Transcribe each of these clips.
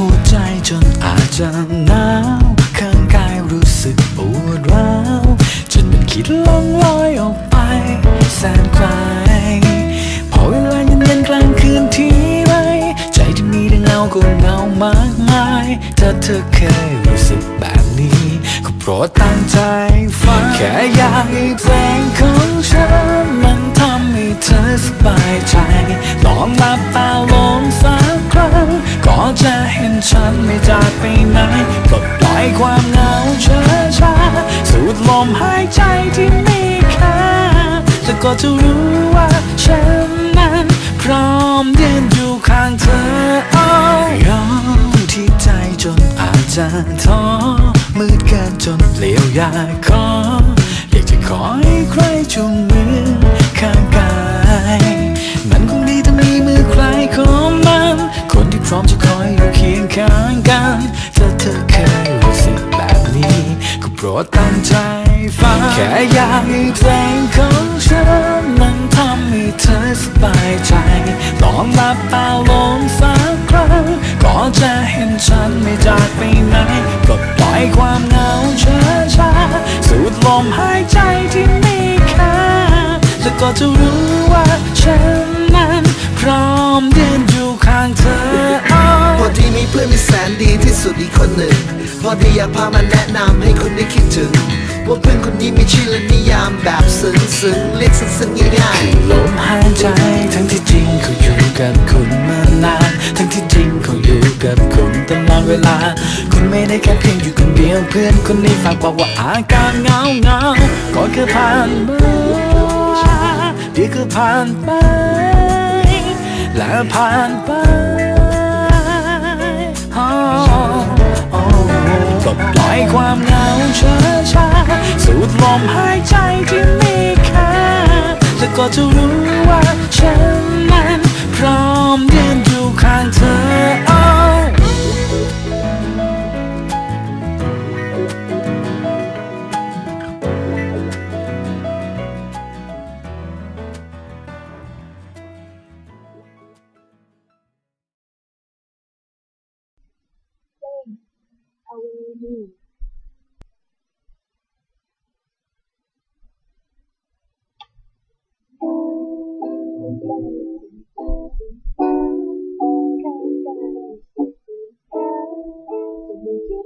หัวใจจนอาจจะหนาวข้างกายรู้สึกปวดร้าวจนมันคิดล่องลอยออกไปแสนไกลพอเวลาเย็นๆกลางคืนที่ไรใจที่มีแต่เงาก็เงามากมายถ้าเธอเคยรู้สึกแบบนี้ก็โปรดตั้งใจฟังแค่อยากให้เพลงของฉันมันทำให้เธอสบายใจลองหลับตาลง ฉันไม่จากไปไหนปลดปล่อยความเหงาช้าช้าสูดลมหายใจที่มีค่าแล้วก็จะรู้ว่าฉันนั้น พร้อมยืนอยู่ข้างเธอเอายอมที่ใจจนอาจจะท้อมืดเกินจนเปลี่ยวอยากขออยากจะขอให้ใครจุงมือข้างกัน ดตั้งใจฟัง แค่อยากให้เพลงของฉันมันทำให้เธอสบายใจลองหลับตาลงสักครั้ง ก็จะเห็นฉันไม่จากไปไหนปลดปล่อยความเหงาช้าช้าๆสูดลมหายใจที่มีค่าแล้วก็จะรู้ว่าฉันนั้นพร้อมยืนอยู่ข้างเธอเอาพอดีมีเพื่อนที่แสนดีที่สุดอีกคนหนึ่ง พอดีอยากพามาแนะนำให้คุณได้คิดถึงว่าเพื่อนคนนี้มีชื่อและนิยามแบบซึ้งซึ้งเรียกซึ้งๆง่ายๆลมหายใจทั้งที่จริงเขาอยู่กับคุณมานาน ทั้งที่จริงเขาอยู่กับคุณตลอดเวลา คุณไม่ได้แค่เพียงอยู่คนเดียวเพื่อนคนนี้ฝากบอกว่าอาการเหงาเหงาก็แค่ผ่านมาเดี๋ยวก็ผ่านไปและผ่านไป ความเหงาช้าช้าๆสูดลมหายใจที่มีค่าแล้วก็จะรู้ว่า นั้น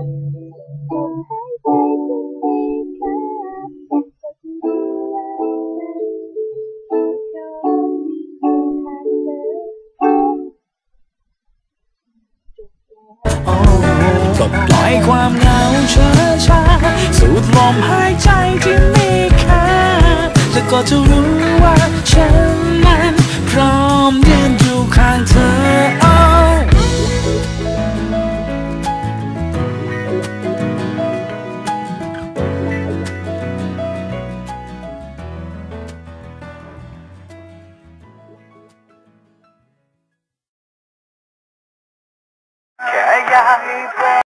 ล้วโอ้โก็ปล่อยความเหงาช้าช้าๆสูดลมหายใจที่มีค่าแล้วก็จะรู้ว่าฉันนั้นพร้อมยืนอยู่ข้างเธอ